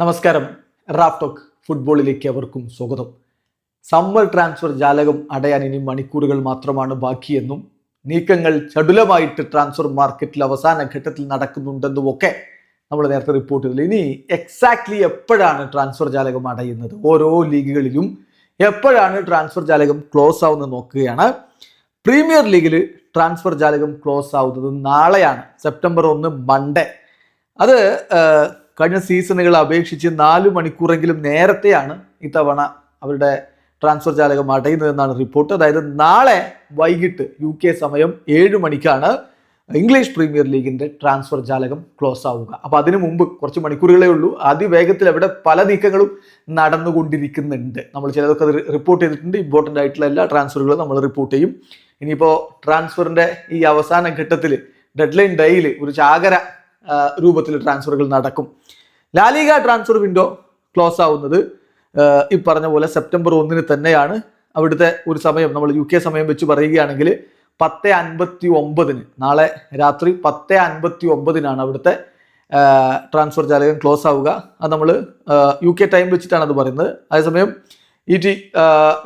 നമസ്കാരം. Raf talk ഫുട്ബോളിലേക്ക് അവർക്കും സ്വാഗതം. സമ്മർ ട്രാൻസ്ഫർ ജാലകം അടയാൻ ഇനി മണിക്കൂറുകൾ മാത്രമാണ് ബാക്കിയെന്നും നീക്കങ്ങൾ ചടുലമായിട്ട് ട്രാൻസ്ഫർ മാർക്കറ്റിൽ അവസാന ഘട്ടത്തിൽ നടക്കുന്നുണ്ടെന്നും ഒക്കെ നമ്മൾ നേരത്തെ റിപ്പോർട്ട് ചെയ്തില്ല. ഇനി എക്സാക്ട്ലി എപ്പോഴാണ് ട്രാൻസ്ഫർ ജാലകം അടയുന്നത്? ഓരോ ലീഗുകളിലും എപ്പോഴാണ് ട്രാൻസ്ഫർ ജാലകം ക്ലോസ് ആവുന്നത് നോക്കുകയാണ്. പ്രീമിയർ ലീഗിൽ ട്രാൻസ്ഫർ ജാലകം ക്ലോസ് ആവുന്നത് നാളെയാണ്. സെപ്റ്റംബർ ഒന്ന് മൺഡേ അത് കഴിഞ്ഞ സീസണുകളെ അപേക്ഷിച്ച് നാല് മണിക്കൂറെങ്കിലും നേരത്തെയാണ് ഇത്തവണ അവരുടെ ട്രാൻസ്ഫർ ജാലകം അടയുന്നതെന്നാണ് റിപ്പോർട്ട്. അതായത് നാളെ വൈകിട്ട് യു കെ സമയം ഏഴ് മണിക്കാണ് ഇംഗ്ലീഷ് പ്രീമിയർ ലീഗിന്റെ ട്രാൻസ്ഫർ ജാലകം ക്ലോസ് ആവുക. അപ്പോൾ അതിനു മുമ്പ് കുറച്ച് മണിക്കൂറുകളേ ഉള്ളൂ. അതിവേഗത്തിൽ അവിടെ പല നീക്കങ്ങളും നടന്നുകൊണ്ടിരിക്കുന്നുണ്ട്. നമ്മൾ ചിലതൊക്കെ റിപ്പോർട്ട് ചെയ്തിട്ടുണ്ട്. ഇമ്പോർട്ടന്റ് ആയിട്ടുള്ള എല്ലാ ട്രാൻസ്ഫറുകളും നമ്മൾ റിപ്പോർട്ട് ചെയ്യും. ഇനിയിപ്പോൾ ട്രാൻസ്ഫറിന്റെ ഈ അവസാന ഘട്ടത്തിൽ ഡെഡ്ലൈൻ ഡേയിൽ ഒരു ചാകര രൂപത്തിൽ ട്രാൻസ്ഫറുകൾ നടക്കും. ലാലിക ട്രാൻസ്ഫർ വിൻഡോ ക്ലോസ് ആവുന്നത് ഈ പറഞ്ഞ പോലെ സെപ്റ്റംബർ ഒന്നിന് തന്നെയാണ്. അവിടുത്തെ ഒരു സമയം നമ്മൾ യു സമയം വെച്ച് പറയുകയാണെങ്കിൽ പത്ത് അൻപത്തി ഒമ്പതിന് നാളെ രാത്രി പത്ത് അൻപത്തി ഒമ്പതിനാണ് അവിടുത്തെ ട്രാൻസ്ഫർ ജാലകം ക്ലോസ് ആവുക. അത് നമ്മൾ യു കെ ടൈം വെച്ചിട്ടാണ് അത് പറയുന്നത്. അതേസമയം ഇ ടി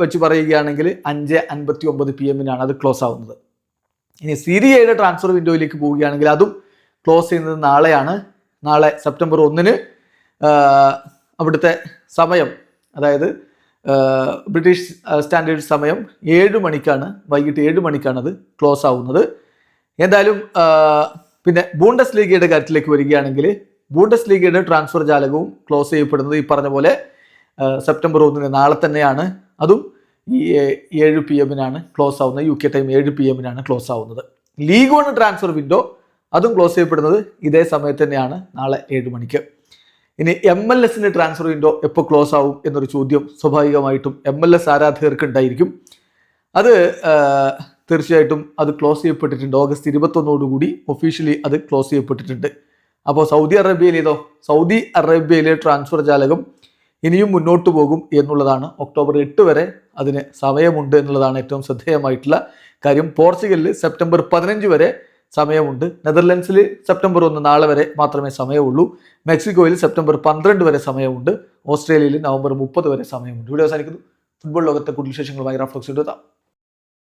വെച്ച് പറയുകയാണെങ്കിൽ അഞ്ച് അൻപത്തി ഒമ്പത് പി എമ്മിനാണ് അത് ക്ലോസ് ആവുന്നത്. ഇനി സീരിയയുടെ ട്രാൻസ്ഫർ വിൻഡോയിലേക്ക് പോവുകയാണെങ്കിൽ അതും ക്ലോസ് ചെയ്യുന്നത് നാളെയാണ്. നാളെ സെപ്റ്റംബർ ഒന്നിന് അവിടുത്തെ സമയം അതായത് ബ്രിട്ടീഷ് സ്റ്റാൻഡേർഡ് സമയം ഏഴ് മണിക്കാണ് വൈകിട്ട് ഏഴ് മണിക്കാണത് ക്ലോസ് ആവുന്നത്. എന്തായാലും പിന്നെ ബൂണ്ടസ് ലീഗയുടെ കാര്യത്തിലേക്ക് വരികയാണെങ്കിൽ ബൂണ്ടസ് ലീഗയുടെ ട്രാൻസ്ഫർ ജാലകവും ക്ലോസ് ചെയ്യപ്പെടുന്നത് ഈ പറഞ്ഞ പോലെ സെപ്റ്റംബർ ഒന്നിന് നാളെ തന്നെയാണ്. അതും ഈ ഏഴ് പി എമ്മിനാണ് ക്ലോസ് ആവുന്നത്. യു കെ ടൈം ഏഴ് പി എമ്മിനാണ് ക്ലോസ് ആവുന്നത്. ലീഗ് വൺ ട്രാൻസ്ഫർ വിൻഡോ അതും ക്ലോസ് ചെയ്യപ്പെടുന്നത് ഇതേ സമയത്ത് തന്നെയാണ് നാളെ ഏഴ് മണിക്ക്. ഇനി എം എൽ എസിന്റെ ട്രാൻസ്ഫർ വിൻഡോ എപ്പോൾ ക്ലോസ് ആവും എന്നൊരു ചോദ്യം സ്വാഭാവികമായിട്ടും എം എൽ എസ് ആരാധകർക്ക് ഉണ്ടായിരിക്കും. അത് തീർച്ചയായിട്ടും അത് ക്ലോസ് ചെയ്യപ്പെട്ടിട്ടുണ്ട്. ഓഗസ്റ്റ് ഇരുപത്തൊന്നോടുകൂടി ഒഫീഷ്യലി അത് ക്ലോസ് ചെയ്യപ്പെട്ടിട്ടുണ്ട്. അപ്പോൾ സൗദി അറേബ്യയിലേതോ സൗദി അറേബ്യയിലെ ട്രാൻസ്ഫർ ജാലകം ഇനിയും മുന്നോട്ട് പോകും എന്നുള്ളതാണ് ഒക്ടോബർ എട്ട് വരെ അതിന് സമയമുണ്ട് എന്നുള്ളതാണ് ഏറ്റവും ശ്രദ്ധേയമായിട്ടുള്ള കാര്യം. പോർച്ചുഗലിൽ സെപ്റ്റംബർ പതിനഞ്ച് വരെ സമയമുണ്ട്. നെതർലൻഡ്സിൽ സെപ്റ്റംബർ ഒന്ന് നാളെ വരെ മാത്രമേ സമയമുള്ളൂ. മെക്സിക്കോയിൽ സെപ്റ്റംബർ പന്ത്രണ്ട് വരെ സമയമുണ്ട്. ഓസ്ട്രേലിയയിൽ നവംബർ മുപ്പത് വരെ സമയമുണ്ട്. ഇവിടെ അവസാനിക്കുന്നു. ഫുട്ബോൾ ലോകത്തെ കൂടുതൽ വിശേഷങ്ങളുമായി റഫ്ലക്സ് എടുത്താം